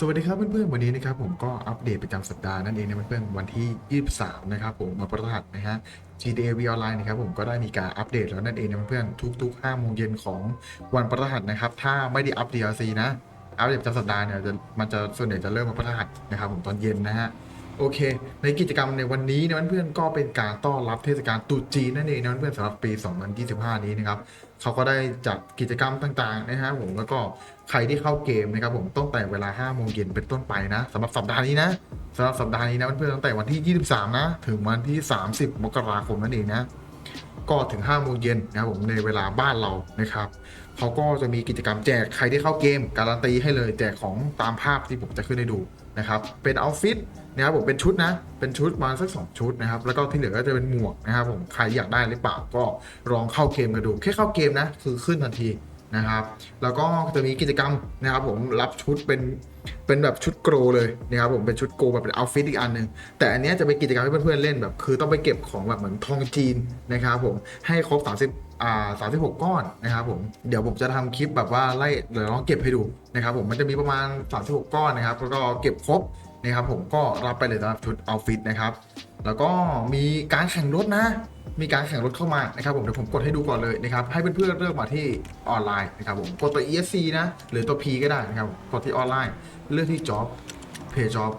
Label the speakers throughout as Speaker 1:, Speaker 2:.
Speaker 1: สวัสดีครับเพื่อนๆวันนี้นะครับผมก็อัปเดตประจำสัปดาห์นั่นเองนะเพื่อนๆวันที่ 23 นะครับผมมาประหัสนะฮะ GTA V Online นะครับผมก็ได้มีการอัปเดตแล้วนั่นเองนะเพื่อนๆทุก ๆ 5 โมงเย็นของวันประหัสนะครับ ถ้าไม่ได้อัป DLC นะอัปเดตประจำสัปดาห์เนี่ยจะมันจะส่วนใหญ่จะเริ่มมาประหัสนะครับผมตอนเย็นนะฮะโอเค ในกิจกรรมในวันนี้นะเพื่อนๆก็เป็นการต้อนรับเทศกาลตรุษจีนนั่นเองนะเพื่อนๆสำหรับปี 2025 นี้นะครับเขาก็ได้จัดกิจกรรมต่างๆนะฮะผมแล้วก็ ใครที่เข้าเกมนะครับผมตั้งแต่เวลา5โมงเย็นเป็นต้นไปนะสำหรับสัปดาห์นี้นะสำหรับสัปดาห์นี้นะเพื่อนๆตั้งแต่วันที่ 23 นะ ถึงวันที่ 30 มกราคมนั่นเองนะก็ถึง5โมงเย็นนะครับผมในเวลาบ้านเรานะครับเขาก็จะมีกิจกรรมแจกใครที่เข้าเกม การันตีให้เลยแจกของตามภาพที่ผมจะขึ้นให้ดูนะครับเป็นเอาฟิตนะครับผมเป็นชุดนะ เป็นชุดมาสัก 2 ชุดนะครับ แล้วก็ที่เหลือก็จะเป็นหมวกนะครับผมใครอยากได้หรือเปล่าก็ลองเข้าเกมกันดู แค่เข้าเกมนะ คือขึ้นทันที นะครับ แล้วก็จะมีกิจกรรมนะครับผมรับชุดเป็นเป็นแบบชุดโกรเลยนะครับผมเป็นชุดโกแบบเป็นเอาฟิตอีกอันหนึ่งแต่อันนี้จะเป็นกิจกรรมให้เพื่อนๆเล่นแบบ คือต้องไปเก็บของแบบเหมือนทองจีนนะครับผมให้ครบ 30อ่า36ก้อนนะครับผมเดี๋ยวผมจะทำคลิปแบบว่าไล่เดี๋ยวลองเก็บให้ดูนะครับผมมันจะมีประมาณ 36 ก้อนนะครับแล้วก็เก็บครบนะครับผมก็รับไปเลยสำหรับชุดเอาฟิตนะครับ แล้วก็มีการแข่งรถนะ มีการแข่งรถเข้ามานะครับผมเดี๋ยวผมกดให้ดูก่อนเลยนะครับให้เพื่อนๆเลือกมาที่ออนไลน์นะครับผมกดตัว ESC นะหรือตัว P ก็ได้นะครับกดที่ออนไลน์ เลือกที่ Job Pay Job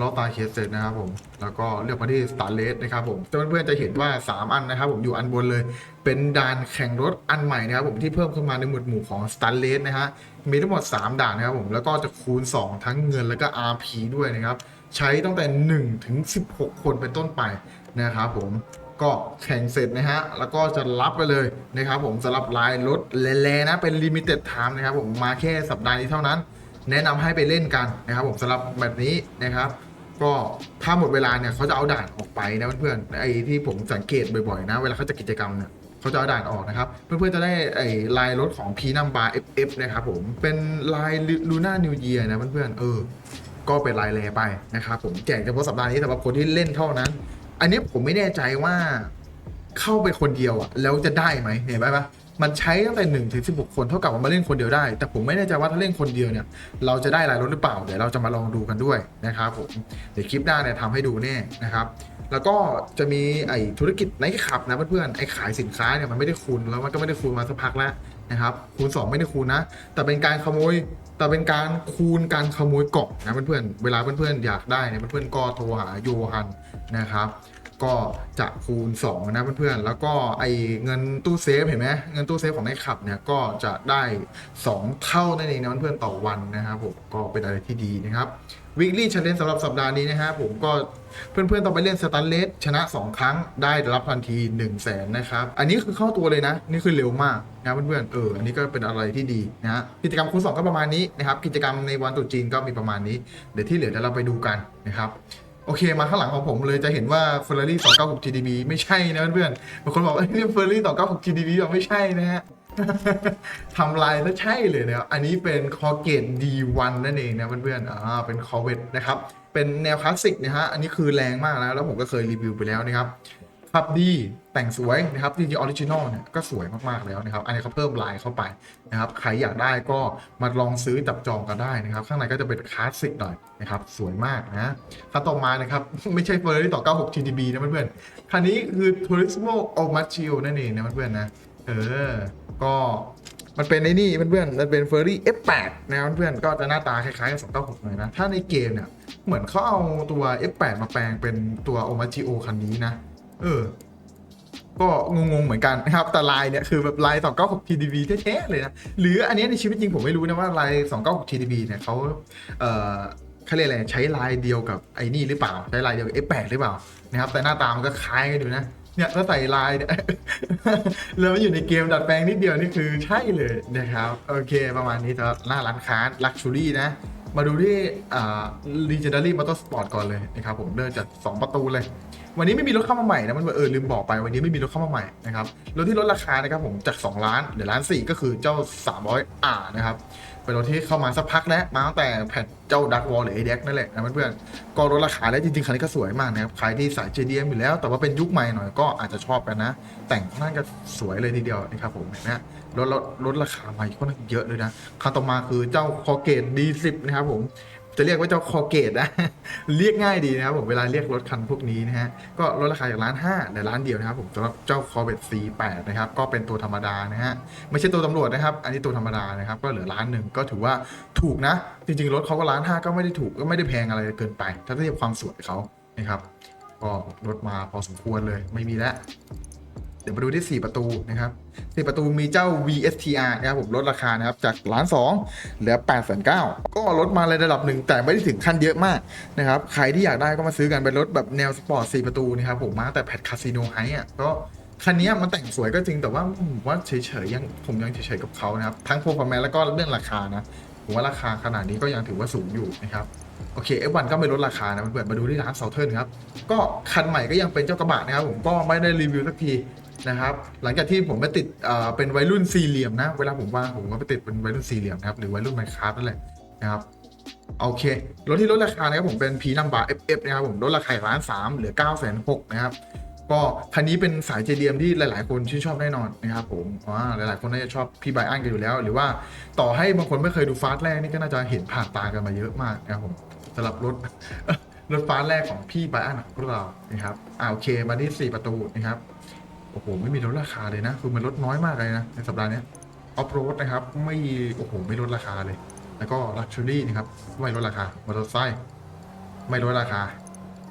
Speaker 1: ล้อตาเคสเสร็จนะครับผมแล้วก็เลือกมาที่ Star r a c e นะครับผมเพื่อนๆจะเห็นว่า 3 อันนะครับผมอยู่อันบนเลย เป็นด่านแข่งรถอันใหม่นะครับผมที่เพิ่มขึ้นมาในหมวดหมู่ของ Star r a c e นะฮะมีทั้งหมด 3 ด่านนะครับผมแล้วก็จะคูณ 2 ทั้งเงินแล้วก็ RP ด้วยนะครับ ใช้ตั้งแต่ 1 ถึง 16 คนเป็นต้นไปนะครับผมก็แข่งเสร็จนะฮะ แล้วก็จะรับไปเลยนะครับผมสำหรับลายรถแลๆนะ เป็น limited time นะครับผมมาแค่สัปดาห์นี้เท่านั้น แนะนำให้ไปเล่นกันนะครับผมสำหรับแบบนี้นะครับ ก็ถ้าหมดเวลาเนี่ยเขาจะเอาด่านออกไปนะเพื่อนๆไอ้ที่ผมสังเกตบ่อยๆนะ เวลาเขาจัดกิจกรรมเนี่ยเขาจะเอาด่านออกนะครับ เพื่อนๆจะได้ไอ้ลายรถของ P number FF นะครับผมเป็นลายลูน่านิวเยียนะเพื่อนๆเออ ก็เป็นลายแลไปนะครับผมแจกเฉพาะสัปดาห์นี้สำหรับคนที่เล่นเท่านั้น อันนี้ผมไม่แน่ใจว่าเข้าไปคนเดียวอะแล้วจะได้ไหมเห็นไหมปะมันใช้ตั้งแต่1ถึง16คนเท่ากับว่ามาเล่นคนเดียวได้ แต่ผมไม่แน่ใจว่าถ้าเล่นคนเดียวเนี่ย เราจะได้รายรถหรือเปล่า เดี๋ยวเราจะมาลองดูกันด้วยนะครับผมเดี๋ยวคลิปหน้าเนี่ยทำให้ดูแน่นะครับแล้วก็จะมีไอ้ธุรกิจไนท์ขับนะเพื่อนๆไอ้ขายสินค้าเนี่ยมันไม่ได้คูณแล้วมันก็ไม่ได้คูณมาสักพักแล้วนะครับคูณ 2 ไม่ได้คูณนะ แต่เป็นการขโมย แต่เป็นการคูณการขโมยเกาะนะเพื่อนๆ เวลาเพื่อนๆ อยากได้เนี่ยเพื่อนๆ ก็โทรหาโยฮันนะครับ ก็จะคูณ 2 นะเพื่อนๆ แล้วก็ไอเงินตู้เซฟเห็นไหมเงินตู้เซฟของในขับเนี่ยก็จะได้ 2 เท่านั่นเองนะเพื่อนๆต่อวันนะครับผมก็เป็นอะไรที่ดีนะครับวิกฤตช l เลนสำหรับสัปดาห์นี้นะฮะผมก็เพื่อนๆต้องไปเล่นสตันเลสชนะ 2 ครั้งได้รับทันที 1 0 0 0 0แสนนะครับ อันนี้คือเข้าตัวเลยนะ นี่คือเร็วมากนะเพื่อนๆเอออันนี้ก็เป็นอะไรที่ดีนะฮะกิจกรรมคูณ2ก็ประมาณนี้นะครับกิจกรรมในวันตรุษจีนก็มีประมาณนี้ เดี๋ยวที่เหลือเดี๋ยวเราไปดูกันนะครับ โอเคมาข้างหลังของผมเลยจะเห็นว่า Ferrari 296 GTB ไม่ใช่นะเพื่อนๆบางคนบอกเอ้ยนี่ Ferrari 296 GTB แบบไม่ใช่นะฮะทำลายแล้วใช่เลยนะครับอันนี้เป็นคอเกต D1 นั่นเองนะเพื่อนๆอ่าเป็นคอเวตนะครับ เป็นแนวคลาสสิกนะฮะอันนี้คือแรงมากแล้วแล้วผมก็เคยรีวิวไปแล้วนะครับ ขับดีแต่งสวยนะครับจริงๆออริจินอลเนี่ยก็สวยมากๆแล้วนะครับ อันนี้เขาเพิ่มลายเข้าไปนะครับใครอยากได้ก็มาลองซื้อจับจองกันได้นะครับ ข้างในก็จะเป็นคลาสสิกหน่อยนะครับ สวยมากนะคันต่อมานะครับ ไม่ใช่ Ferrari 296 GTB นะเพื่อนๆคันนี้คือ Turismo o m a c h i o นั่นเองนะเพื่อนๆนะเออ ก็มันเป็นในนี่เพื่อนๆมันเป็น Ferrari F8 นะเพื่อนๆก็จะหน้าตาคล้ายๆกับ296หน่อยนะ ถ้าในเกมเนี่ย เหมือนเขาเอาตัว F8 มาแปลงเป็นตัว o m a c h i o คันนี้นะ เออ ก็งงๆเหมือนกันนะครับ แต่ลายเนี่ยคือแบบลาย296 TDB แท้ๆเลยนะ หรืออันนี้ในชีวิตจริงผมไม่รู้นะว่าลาย296 TDB เนี่ยเขาเอ่อเขาเรียกอะไรใช้ลายเดียวกับไอ้นี่หรือเปล่า ใช้ลายเดียวกับ F8 หรือเปล่านะครับ แต่หน้าตามันก็คล้ายกันอยู่นะเนี่ยถ้าใส่ลายเนี่ยแล้วมันอยู่ในเกมดัดแปลงนิดเดียวนี่คือใช่เลยนะครับ โอเค ประมาณนี้สำหรับหน้าร้านค้า Luxury นะ มาดูที่อ่า Legendary Motorsport ก่อนเลยนะครับผมเริ่มจาก 2 ประตูเลย วันนี้ไม่มีรถเข้ามาใหม่นะมันเออลืมบอกไปวันนี้ไม่มีรถเข้ามาใหม่นะครับรถที่ลดราคานะครับผมจาก 2 ล้านเหลือล้านสี่ก็คือเจ้า 300 R นะครับเป็นรถที่เข้ามาสักพักแล้วมาตั้งแต่แผ่นเจ้าดักวอลหรือไอเด็กนั่นแหละนะเพื่อนๆก็ลดราคาแล้วจริงๆคันนี้ก็สวยมากนะครับใครที่สาย JDM อยู่แล้ว แต่ว่าเป็นยุคใหม่หน่อยก็อาจจะชอบกันนะ แต่งค่อนข้างจะสวยเลยทีเดียวนะครับผมเห็นไหม ลดลดลดราคามาค่อนข้างเยอะเลยนะคันต่อมาคือเจ้าคอเกต D10 นะครับผมจะเรียกว่าเจ้าคอเกตนะเรียกง่ายดีนะครับผมเวลาเรียกรถคันพวกนี้นะฮะก็ลดราคาจากร้านห้าเหลือร้านเดียวนะครับผมสำหรับเจ้า Corvette C8 นะครับก็เป็นตัวธรรมดานะฮะไม่ใช่ตัวตำรวจนะครับ อันนี้ตัวธรรมดานะครับก็เหลือร้านหนึ่งก็ถือว่าถูกนะ จริงๆรถเขาก็ร้านห้าก็ไม่ได้ถูกก็ไม่ได้แพงอะไรเกินไป ถ้าเทียบความสวยเขานะครับก็ลดมาพอสมควรเลยไม่มีแล้ว ดี๋ยวมาดูที่ 4 ประตูนะครับ4ประตูมีเจ้า VSTR นะครับผมลดราคานะครับจากล้านสองเหลือ8 9 0 0 0ก็ลดมาในระดับหนึ่งแต่ไม่ได้ถึงขั้นเยอะมากนะครับใครที่อยากได้ก็มาซื้อกันเป็นรถแบบแนวสปอร์ต4ประตูนะครับผมมาแต่แพทคาสิโนไฮอะก็คันนี้มันแต่งสวยก็จริงแต่ว่าผมว่าเฉยๆยังผมยังเฉยๆกับเขานะครับทั้ง performance แล้วก็เรื่องราคานะผมว่าราคาขนาดนี้ก็ยังถือว่าสูงอยู่นะครับโอเค F1 ก็ไม่ลดราคานะเพื่อนๆมาดูที่ร้านเซาเทิร์นครับ ก็คันใหม่ก็ยังเป็นเจ้ากระบะนะครับผมก็ไม่ได้รีวิวสักที นะครับ หลังจากที่ผมไปติดเป็นวัยรุ่นสี่เหลี่ยมนะ เวลาผมว่างผมก็ไปติดเป็นวัยรุ่นสี่เหลี่ยมนะครับหรือวัยรุ่นไมค์คราฟนั่นแหละนะครับโอเครถที่ลดราคานะครับผมเป็น P number FF นะครับผมลดราคาล้านสามเหลือ9 6 0 0 0นหกนะครับก็คันนี้เป็นสาย JDM ที่หลาย ๆ คนชื่นชอบแน่นอนนะครับผมว่าหลาย ๆ คนน่าจะชอบพี่ไบอันกันอยู่แล้ว หรือว่าต่อให้บางคนไม่เคยดูฟาสต์แรกนี่ก็น่าจะเห็นผ่านตากันมาเยอะมากนะครับผมสำหรับรถรถฟาสต์แรกของพี่ไบอันของเรานะครับอ่าโอเคมาที่ 4 ประตูนะครับ อ้โห ไม่มีลดราคาเลยนะ คือมันลดน้อยมากเลยนะ ในสัปดาห์นี้ออฟโรดนะครับ ไม่โอ้โหไม่ลดราคาเลย แล้วก็ลักชัวรี่นะครับไม่ลดราคามอเตอร์ไซค์ไม่ลดราคา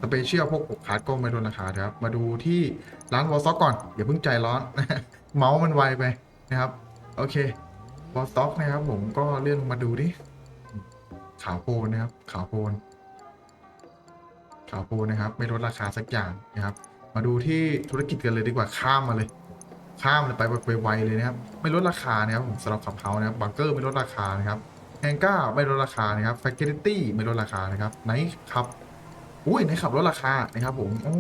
Speaker 1: สเปเชียลพวกอกคาดก็ไม่ลดราคาครับ มาดูที่ร้านวอลซ็อกก่อนอย่าเพิ่งใจร้อน เมาส์มันไวไปนะครับ โอเควอลซ็อกนะครับ ผมก็เลื่อนลงมาดูดิขาวโพนนะครับ ขาวโพนขาวโพนนะครับ ไม่ลดราคาสักอย่างนะครับ มาดูที่ธุรกิจกันเลยดีกว่าข้ามมาเลย ข้ามเลยไปไปไวเลยนะครับ ไม่ลดราคานะครับผมสำหรับขับเฮานะครับบังเกอร์ไม่ลดราคานะครับแฮงก้าไม่ลดราคานะครับแฟคเกอร์ตี้ไม่ลดราคานะครับไนท์ครับอุ้ยในขับลดราคานะครับผมโอ้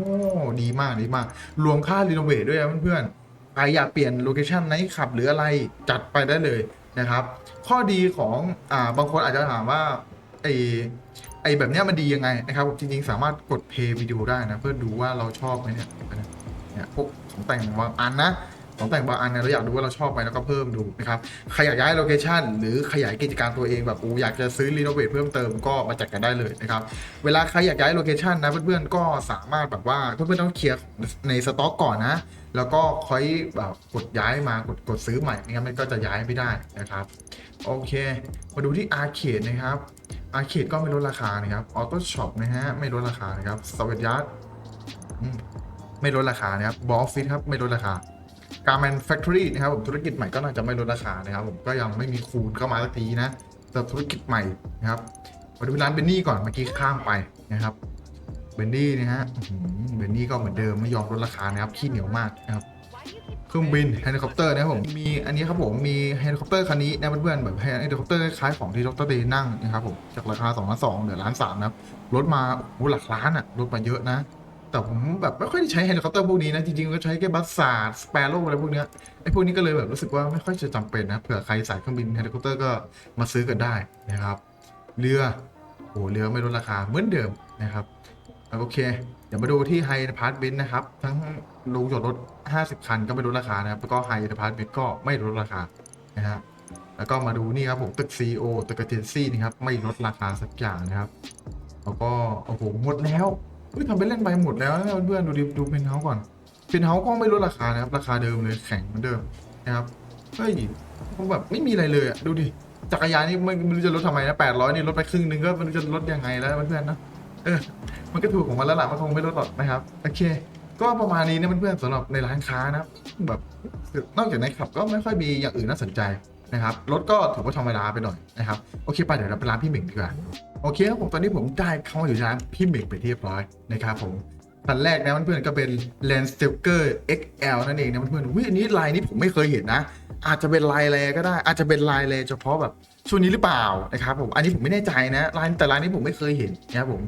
Speaker 1: ดีมากดีมาก รวมค่ารีโนเวทด้วยนะเพื่อนๆใครอยากเปลี่ยนโลเคชันในขับหรืออะไรจัดไปได้เลยนะครับ ข้อดีของอ่าบางคนอาจจะถามว่าไอ ไอแบบเนี้ยมันดียังไงนะครับจริงๆ สามารถกดเพย์วิดีโอได้นะ เพื่อดูว่าเราชอบไหมเนี่ยเนี่ยพวกของแต่งบางอันนะของแต่งบางอันเนี่ยเราอยากดูว่าเราชอบไหมแล้วก็เพิ่มดูนะครับใครอยากย้ายโลเคชันหรือขยายกิจการตัวเองแบบอูอยากจะซื้อรีโนเวทเพิ่มเติมก็มาจัดกันได้เลยนะครับเวลาใครอยากย้ายโลเคชันนะเพื่อนๆก็สามารถแบบว่าเพื่อนๆต้องเคลียร์ในสต็อกก่อนนะแล้วก็ค่อยแบบกดย้ายมากดกดซื้อใหม่ไม่งั้นมันก็จะย้ายไม่ได้นะครับโอเค มาดูที่อาร์เคดนะครับ อาร์เคดก็ไม่ลดราคานะครับออโต้ช็อปนะฮะไม่ลดราคานะครับสวัสดีไม่ลดราคานะครับบอฟฟิตครับไม่ลดราคาการแมนแฟคทอรี่นะครับผมธุรกิจใหม่ก็น่าจะไม่ลดราคานะครับผมก็ยังไม่มีคูณเข้ามาสักทีนะสำหรับธุรกิจใหม่นะครับมาดูร้านเบนนี่ก่อนเมื่อกี้ข้ามไปนะครับเบนนี่นะฮะเบนนี่ก็เหมือนเดิมไม่ยอมลดราคานะครับขี้เหนียวมากนะครับ ครื่องบินเฮลิคอปเตอร์นะครับผมมีอันนี้ครับผมมีเฮลิคอปเตอร์คันนี้นะเพื่อนๆแบบเฮลิคอปเตอร์คล้ายของที่ดรเดนั่งนะครับผมจากราคา2ล้านสองเหลือล้านสามนะครับลดมาโอ้หลักล้านอะลดมาเยอะนะ แต่ผมแบบไม่ค่อยได้ใช้เฮลิคอปเตอร์พวกนี้นะจริงๆก็ใช้แค่บัสซาร์ดสเปโร่อะไรพวกเนี้ยไอ้พวกนี้ก็เลยแบบรู้สึกว่าไม่ค่อยจะจำเป็นนะเผื่อใครสายเครื่องบินเฮลิคอปเตอร์ก็มาซื้อกันได้นะครับ เรือโอ้เรือไม่ลดราคาเหมือนเดิมนะครับ โอเค เดี๋ยวมาดูที่ไฮพาร์ตเบนนะครับ ทั้งลงจอดรถ 50 คันก็ไม่ลดราคานะครับ แล้วก็ไฮพาร์ตเบนก็ไม่ลดราคานะฮะแล้วก็มาดูนี่ครับผมตึก CEO ตึกเจนซี่นะครับ ไม่ลดราคาสักอย่างนะครับ แล้วก็โอ้โหหมดแล้วเฮ้ยทำไปเล่นไปหมดแล้วเพื่อนๆดูดิดูเพนเฮาก่อนเพนเฮาก็ไม่ลดราคานะครับ ราคาเดิมเลยแข็งเหมือนเดิมนะครับเฮ้ยแบบไม่มีอะไรเลยอะดูดิจักรยานนี่ไม่รู้จะลดทำไมนะแปดร้อยนี่ลดไปครึ่งหนึงก็ไม่รู้จะลดยังไงแล้วเพื่อนๆนะเออ มันก็ถูกของมันแล้วล่ะมันคงไม่ลดหรอกนะครับโอเค ก็ประมาณนี้นะเพื่อนๆสำหรับในร้านค้านะแบบนอกจากในขับก็ไม่ค่อยมีอย่างอื่นน่าสนใจนะครับรถก็ถือว่าธรรมดาไปหน่อยนะครับโอเคไปเดี๋ยวเราไปร้านพี่เหม่งดีกว่าโอเคครับผมตอนนี้ผมได้เข้ามาอยู่ร้านพี่เหม่งไปที่เรียบร้อยนะครับผมคันแรกนะเพื่อนๆก็เป็น Land s t i l k e r XL นั่นเองนะเพื่อนๆวิอันนี้ลายนี้ผมไม่เคยเห็นนะ อาจจะเป็นลายแรก็ได้ อาจจะเป็นลายแรเฉพาะแบบช่วงนี้หรือเปล่านะครับผมอันนี้ผมไม่แน่ใจนะลายแต่ลายนี้ผมไม่เคยเห็นนะครับผม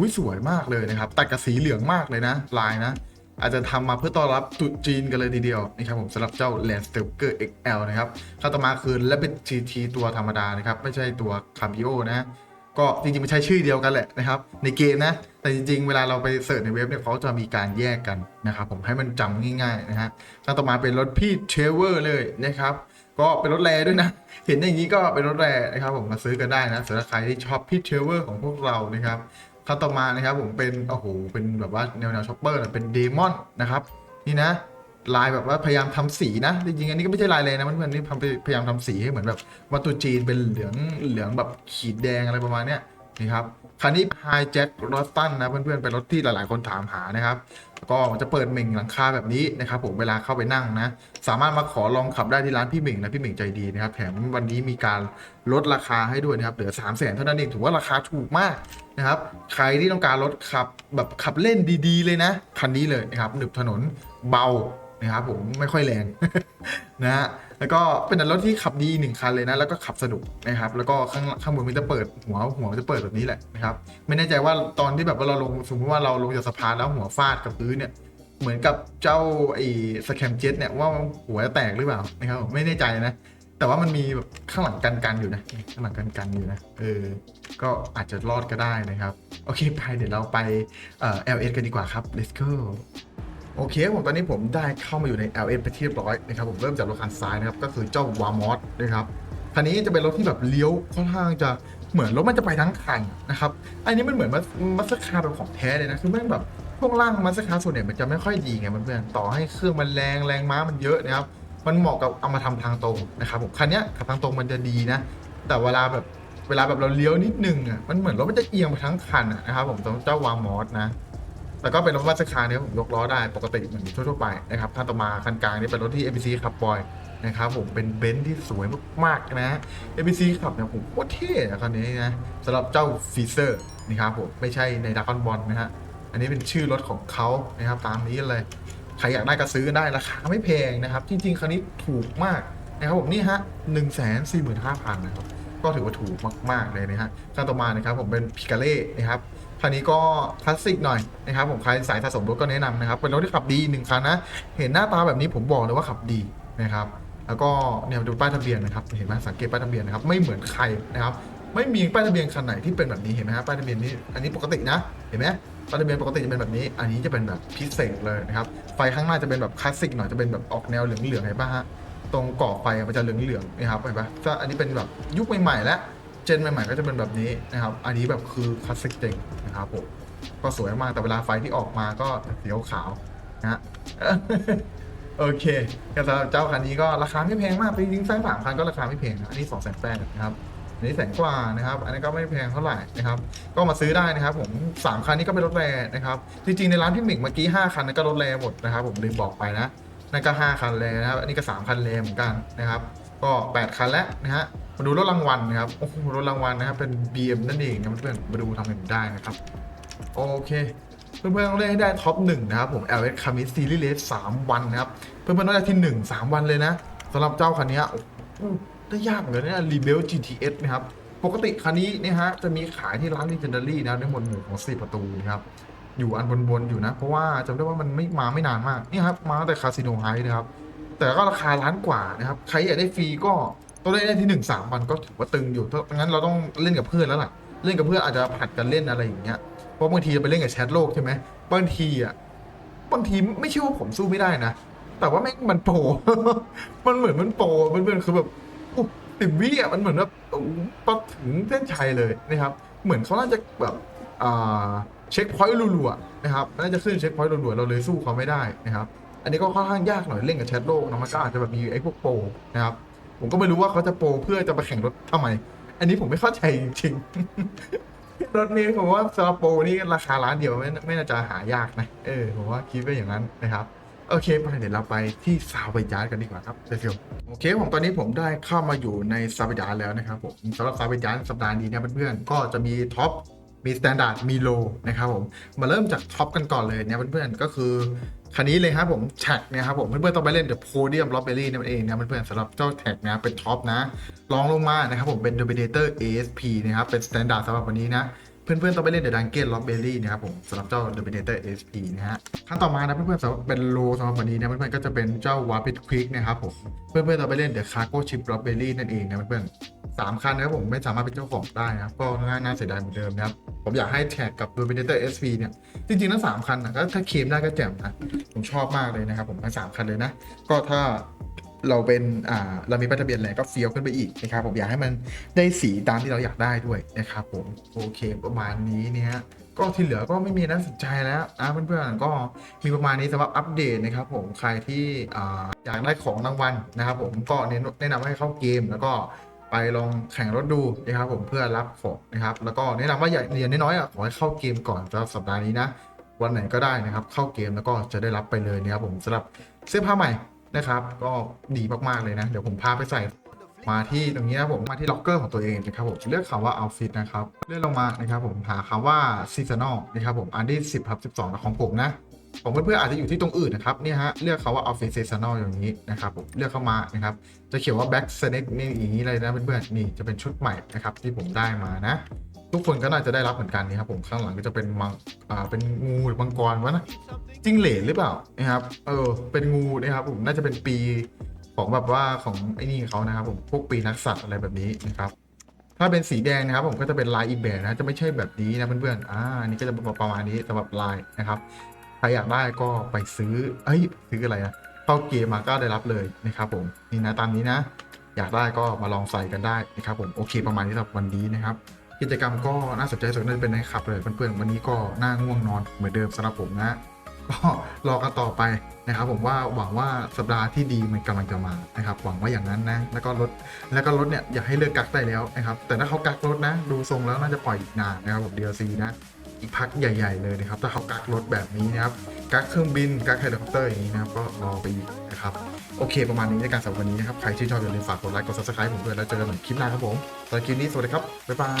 Speaker 1: วิสวยมากเลยนะครับ ตัดกับสีเหลืองมากเลยนะ ลายนะ อาจจะทำมาเพื่อต้อนรับตรุษจีนกันเลยทีเดียวนะครับผมสำหรับเจ้า Land s t i l k e r XL นะครับข้าต่อมาคือและเป็น GT ตัวธรรมดานะครับ ไม่ใช่ตัว Cameo นะก็จริงๆมันใช้ชื่อเดียวกันแหละนะครับ ในเกมนะ แต่จริงๆ เวลาเราไปเสิร์ชในเว็บเนี่ยเขาจะมีการแยกกันนะครับผมให้มันจำง่ายๆนะฮะขั้นต่อมาเป็นรถพี่เทรเวอร์เลยนะครับ ก็เป็นรถแรด้วยนะ เห็นอย่างนี้ก็เป็นรถแรนะครับผมมาซื้อกันได้นะสำหรับใครที่ชอบพิทเทเวอร์ของพวกเรานะครับ ขั้นต่อมานะครับผมเป็นโอ้โหเป็นแบบว่าแนวแนวช็อปเปอร์นะเป็นเดมอนนะครับนี่นะลายแบบว่าพยายามทำสีนะจริงๆอันนี้ก็ไม่ใช่ลายเลยนะมันมันนี่พยายามทำสีให้เหมือนแบบวัตถุจีนเป็นเหลืองเหลืองแบบขีดแดงอะไรประมาณเนี้ยนี่ครับคันนี้ Hi Jet r o s t o n นะเพื่อนๆเป็นรถที่หลายๆคนถามหานะครับ ก็มันจะเปิดเหม่งหลังคาแบบนี้นะครับผมเวลาเข้าไปนั่งนะ สามารถมาขอลองขับได้ที่ร้านพี่เหม่งนะพี่เหม่งใจดีนะครับแถมวันนี้มีการลดราคาให้ด้วยนะครับเหลือ3 0 0แสนเท่านั้นเองถือว่าราคาถูกมากนะครับ ใครที่ต้องการรถขับแบบขับเล่นดีๆ เลยนะ คันนี้เลยนะครับหนึบถนนเบานะครับผมไม่ค่อยแรงนะฮะ แล้วก็เป็นรถที่ขับดีหนึ่งคันเลยนะ แล้วก็ขับสนุกนะครับ แล้วก็ข้างข้างบนมันจะเปิดหัวหัวมันจะเปิดแบบนี้แหละนะครับ ไม่แน่ใจว่าตอนที่แบบว่าเราลงสมมติว่าเราลงจากสะพานแล้วหัวฟาดกับพื้นเนี่ย เหมือนกับเจ้าไอ้สแคมเจ็ตเนี่ยว่าหัวจะแตกหรือเปล่านะครับ ไม่แน่ใจนะ แต่ว่ามันมีแบบข้างหลังกันกันอยู่นะ ข้างหลังกันกันอยู่นะ เออ ก็อาจจะรอดก็ได้นะครับ โอเคไปเดี๋ยวเราไปเอ่อ LS กันดีกว่าครับ let's go โอเคผมตอนนี้ผมได้เข้ามาอยู่ใน LS ไปที่เรียบร้อยนะครับผมเริ่มจากรถคันซ้ายนะครับก็คือเจ้าวามอสนะครับคันนี้จะเป็นรถที่แบบเลี้ยวค่อนข้างจะเหมือนรถมันจะไปทั้งคันนะครับอันนี้มันเหมือนมัสคาร์แบบของแท้เลยนะคือม่งแบบพวกล่างมัสคาร์ส่วนใหญ่มันจะไม่ค่อยดีไงเพื่อนๆต่อให้เครื่องมันแรงแรงม้ามันเยอะนะครับมันเหมาะกับเอามาทำทางตรงนะครับผมคันนี้ขับทางตรงมันจะดีนะ แต่เวลาแบบเวลาแบบเราเลี้ยวนิดนึงอะมันเหมือนรถมันจะเอียงไปทั้งคันนะครับผมต้องเจ้าวามอสนะ แต่ก็เป็นรถมัสคาร์เนี่ยผมยกล้อได้ปกติเหมือนทั่วๆไปนะครับคันต่อมาคันกลางนี่เป็นรถที่ ABC ขับบ่อยนะครับผมเป็นเบนซ์ที่สวยมากๆนะ ABC ขับเนี่ยผมโคตรเท่คันนี้นะสำหรับเจ้าฟีเซอร์นี่ครับผมไม่ใช่ในดากอนบอลนะฮะอันนี้เป็นชื่อรถของเขานะครับตามนี้เลยใครอยากได้ก็ซื้อได้ราคาไม่แพงนะครับ จริงๆคันนี้ถูกมากนะครับผมนี่ฮะหนึ่งแสนสี่หมื่นห้าพันนะครับ ก็ถือว่าถูกมากๆเลยนะฮะคันต่อมานะครับผมเป็นพิกาเล่นะครับคันนี้ก็คลาสสิกหน่อยนะครับผมใครสายสะสมรถก็แนะนำนะครับเป็นรถที่ขับดีหนึ่งคันนะเห็นหน้าตาแบบนี้ผมบอกเลยว่าขับดีนะครับแล้วก็เนี่ยดูป้ายทะเบียนนะครับเห็นไหมสังเกตป้ายทะเบียนนะครับไม่เหมือนใครนะครับไม่มีป้ายทะเบียนคันไหนที่เป็นแบบนี้เห็นไหมฮะป้ายทะเบียนนี้อันนี้ปกตินะเห็นไหมป้ายทะเบียนปกติจะเป็นแบบนี้ อันนี้จะเป็นแบบพิเศษเลยนะครับไฟข้างหน้าจะเป็นแบบคลาสสิกหน่อยจะเป็นแบบออกแนวเหลืองๆเห็นปะฮะ ตรงกรอบไฟมันจะเหลืองๆนะครับเห็นปะก็อันนี้เป็นแบบยุคใหม่ๆแล้วเจนใหม่ๆก็จะเป็นแบบนี้นะครับ อันนี้แบบคือคลาสสิกจริงนะครับผมก็สวยมากแต่เวลาไฟที่ออกมาก็สีขาวนะฮะโอเคก็สำหรับเจ้าคันนี้ก็ราคาไม่แพงมากจริงๆสร้างสามคันก็ราคาไม่แพงนะอันนี้สองแสนแปดนะครับอันนี้แสนกว่านะครับ อันนี้ก็ไม่แพงเท่าไหร่นะครับ ก็มาซื้อได้นะครับ ผมสามคันนี้ก็เป็นรถแรงนะครับ จริงๆในร้านพี่หมิงเมื่อกี้ห้าคันนั้นก็รถแรงหมดนะครับ ผมลืมบอกไปนะ นั่นก็ห้าคันเลยนะครับ อันนี้ก็สามคันแรงเหมือนกันนะครับ ก็แปดคันแล้วนะฮะ มาดูรถรางวัลนะครับ โอ้โห รถรางวัลนะครับ เป็น BM นั่นเองนะเพื่อนๆมาดูทำกันได้นะครับ โอเค เพื่อนๆต้องเล่นให้ได้ท็อปหนึ่งนะครับผม LS c a m i s Series Race 3วันนะครับ เพื่อนๆต้องได้ที่ 1 3 วันเลยนะสำหรับเจ้าคันนี้โอ้โหได้ยากเหมือนนะ Rebel GTS นะครับ ปกติคันนี้นี่ยฮะ จะมีขายที่ร้าน Legendary นะในหมวดหมู่ของ 4 ประตูนะครับ อยู่อันบนๆอยู่นะ เพราะว่าจำได้ว่ามันไม่มาไม่นานมากนี่ครับมาตั้งแต่คาสิโนไฮนะครับ แต่ก็ราคาล้านกว่านะครับ ใครอยากได้ฟรีก็ต้องเล่นได้ที่หนึ่งสามวันก็ถือว่าตึงอยู่เพราะงั้นเราต้องเล่นกับเพื่อนแล้วล่ะ เล่นกับเพื่อนอาจจะผัดกันเล่นอะไรอย่างเงี้ยเพราะบางทีจะไปเล่นกับแชทโลกใช่ไหมบางทีอะบางทีไม่ใช่ว่าผมสู้ไม่ได้นะแต่ว่าแม่งมันโปรมันเหมือนมันโปรมันเป็นคือแบบอุ๊ยสิบวิอะมันเหมือนแบบโอ้โหพอถึงเส้นชัยเลยนะครับ เหมือนเขาน่าจะแบบอ่า เช็คพอยต์รัวๆนะครับน่าจะขึ้นเช็คพอยต์รัวๆเราเลยสู้เขาไม่ได้นะครับ อันนี้ก็ค่อนข้างยากหน่อยเล่นกับแชทโลกนะมันก็อาจจะแบบมีไอ้พวกโปรนะครับผมก็ไม่รู้ว่าเขาจะโปรเพื่อจะมาแข่งรถทำไม อันนี้ผมไม่เข้าใจจริงๆรถนี้ผมว่าสำหรับโปรนี่ราคาล้านเดียวไม่ไม่น่าจะหายากนะเออผมว่าคิดไปอย่างนั้นนะครับโอเคไปเดี๋ยวเราไปที่ซาวเบยาร์กันดีกว่าครับเซลโอเคผมตอนนี้ผมได้เข้ามาอยู่ในซาวเบยาร์แล้วนะครับผมสำหรับซาวเบยาร์สัปดาห์นี้เนี่ยเพื่อนๆก็จะมีท็อป มีสแตนดาร์ดมีโลนะครับผมมาเริ่มจากท็อปกันก่อนเลยเนี่ยเพื่อนๆก็คือคันนี้เลยครับผมแท็กเนี่ยครับผมเพื่อนๆต้องไปเล่นเดอะโพเดียมล็อบเบอรี่นั่นเองนะเพื่อนๆสำหรับเจ้าแท็กนะเป็นท็อปนะรองลงมานะครับผมเป็น Dominator ASP นะครับเป็นสแตนดาร์ดสำหรับวันนี้นะเพื่อนๆต้องไปเล่นเดอะดังเก้นล็อบเบอรี่นะครับผมสำหรับเจ้า Dominator SP นะฮะขั้นต่อมานะเพื่อนๆสำหรับเป็นโลสำหรับวันนี้นะเพื่อนๆก็จะเป็นเจ้า Warped Quick นะครับผมเพื่อนๆต้องไปเล่น The Cargo Ship l o b b e r r y นั่นเองนะเพื่อนๆ สามคันนะครับผมไม่สามารถเป็นเจ้าของได้นะครับก็น่าน่าเสียดายเหมือนเดิมนะครับผมอยากให้แท็กกับ Dominator SP เนี่ย จริงๆทั้งสามคันนะก็ถ้าเคลมได้ก็แจ่มนะผมชอบมากเลยนะครับผมทั้งสามคันเลยนะ ก็ถ้าเราเป็นอ่าเรามีป้ายทะเบียนอะไรก็เฟี้ยวขึ้นไปอีกนะครับผมอยากให้มันได้สีตามที่เราอยากได้ด้วยนะครับผมโอเคประมาณนี้เนี่ยก็ที่เหลือก็ไม่มีน่าสนใจแล้วนะเพื่อนๆก็มีประมาณนี้สำหรับอัปเดตนะครับผมใครที่อ่าอยากได้ของรางวัลนะครับผมก็แนะนแนะนำให้เข้าเกมแล้วก็ ไปลองแข่งรถดูนะครับผมเพื่อรับของนะครับ แล้วก็แนะนำว่าอย่าเรียนน้อยๆอะขอให้เข้าเกมก่อนสำหรับสัปดาห์นี้นะ วันไหนก็ได้นะครับ เข้าเกมแล้วก็จะได้รับไปเลยนะครับผมสำหรับเสื้อผ้าใหม่นะครับ ก็ดีมากๆเลยนะ เดี๋ยวผมพาไปใส่มาที่ตรงนี้นะผมมาที่ล็อกเกอร์ของตัวเองนะครับผมเลือกคำว่า outfit นะครับเลื่อนลงมานะครับผมหาคำว่า seasonal นะครับผมอันที่10ครับ12ของผมนะ ของเพื่อนๆอาจจะอยู่ที่ตรงอื่นนะครับเนี่ยฮะเลือกคำว่า outfit seasonal อย่างนี้นะครับผมเลือกเข้ามานะครับจะเขียนว่า back snake นี่อย่างนี้เลยนะเพื่อนๆนี่จะเป็นชุดใหม่นะครับที่ผมได้มานะ ทุกคนก็น่าจะได้รับเหมือนกันนะครับผมข้างหลังก็จะเป็นมังอ่าเป็นงูหรือมังกรวะนะจิ้งเหลนหรือเปล่านะครับเออเป็นงูนะครับผมน่าจะเป็นปีของแบบว่าของไอ้นี่เขานะครับผมพวกปีนักสัตว์อะไรแบบนี้นะครับถ้าเป็นสีแดงนะครับผมก็จะเป็นลายอีกแบบนะจะไม่ใช่แบบนี้นะเพื่อนๆอ่านี่ก็จะประมาณนี้สำหรับลายนะครับ ครอยากได้ก็ไปซื้อ เอ้ย ซื้ออะไรอะเข้าเกมมาก็ได้รับเลยนะครับผม นี่นะตามนี้นะ อยากได้ก็มาลองใส่กันได้นะครับผม โอเคประมาณนี้สำหรับวันนี้นะครับ กิจกรรมก็น่าสนใจสุดน่าจะเป็นในขับเลยเพื่อนๆ วันนี้ก็น่าง่วงนอนเหมือนเดิมสำหรับผมนะ ก็รอกันต่อไปนะครับผมว่าหวังว่าสัปดาห์ที่ดีมันกำลังจะมานะครับหวังว่าอย่างนั้นนะ แล้วก็รถแล้วก็รถเนี่ยอยากให้เลิกกักได้แล้วนะครับแต่ถ้าเขากักรถนะ ดูทรงแล้วน่าจะปล่อยอีกนานนะครับผม DLC นะ อีกพักใหญ่ๆเลยนะครับ ถ้าเขากักรถแบบนี้นะครับกักเครื่องบินกักเฮลิคอปเตอร์อย่างนี้นะครับก็รอไปอีกนะครับโอเค ประมาณนี้ในการสำหรับวันนี้นะครับ ใครที่นชอบอย่าลืมฝากกดไลค์กด subscribe ผมด้วยแล้วเจอกันใหม่คลิปหน้าครับผมสำหรับคลิปนี้สวัสดีครับ บ๊ายบาย